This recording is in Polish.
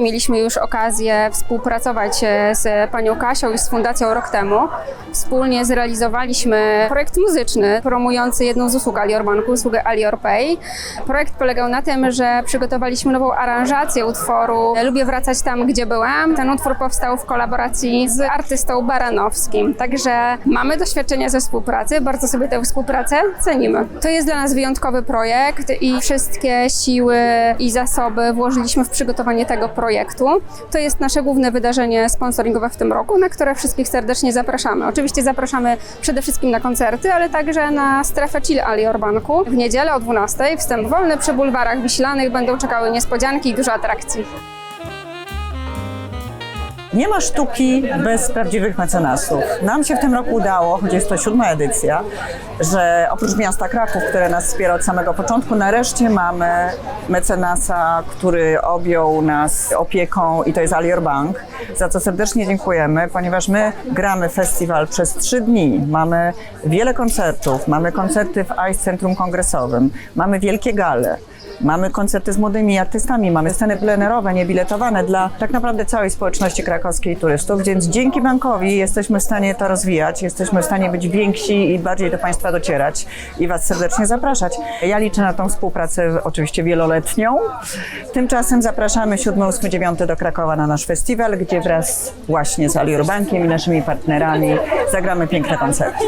Mieliśmy już okazję współpracować e, z panią Kasią i z Fundacją rok temu. Wspólnie zrealizowaliśmy projekt muzyczny promujący jedną z usług Alior Banku, usługę Alior Pay. Projekt polegał na tym, że przygotowaliśmy nową aranżację utworu Lubię wracać tam, gdzie byłam. Ten utwór powstał w kolaboracji z artystą Baranowskim. Także mamy doświadczenie ze współpracy, bardzo sobie tę współpracę cenimy. To jest dla nas wyjątkowy projekt i wszystkie siły i zasoby włożyliśmy w przygotowanie tego projektu. To jest nasze główne wydarzenie sponsoringowe w tym roku, na które wszystkich serdecznie zapraszamy. Oczywiście zapraszamy przede wszystkim na koncerty, ale także na strefę Chill Alior Banku. W niedzielę o 12:00 wstęp wolny przy bulwarach wiślanych będą czekały niespodzianki i dużo atrakcji. Nie ma sztuki bez prawdziwych mecenasów. Nam się w tym roku udało, choć jest to siódma edycja, że oprócz miasta Kraków, które nas wspiera od samego początku, nareszcie mamy mecenasa, który objął nas opieką i to jest Alior Bank, za co serdecznie dziękujemy, ponieważ my gramy festiwal przez trzy dni. Mamy wiele koncertów, mamy koncerty w ICE Centrum Kongresowym, mamy wielkie gale. Mamy koncerty z młodymi artystami, mamy sceny plenerowe, niebiletowane dla tak naprawdę całej społeczności krakowskiej turystów, więc dzięki bankowi jesteśmy w stanie to rozwijać, jesteśmy w stanie być więksi i bardziej do Państwa docierać i Was serdecznie zapraszać. Ja liczę na tą współpracę oczywiście wieloletnią. Tymczasem zapraszamy 7, 8, 9 do Krakowa na nasz festiwal, gdzie wraz właśnie z Alior Bankiem i naszymi partnerami zagramy piękne koncerty.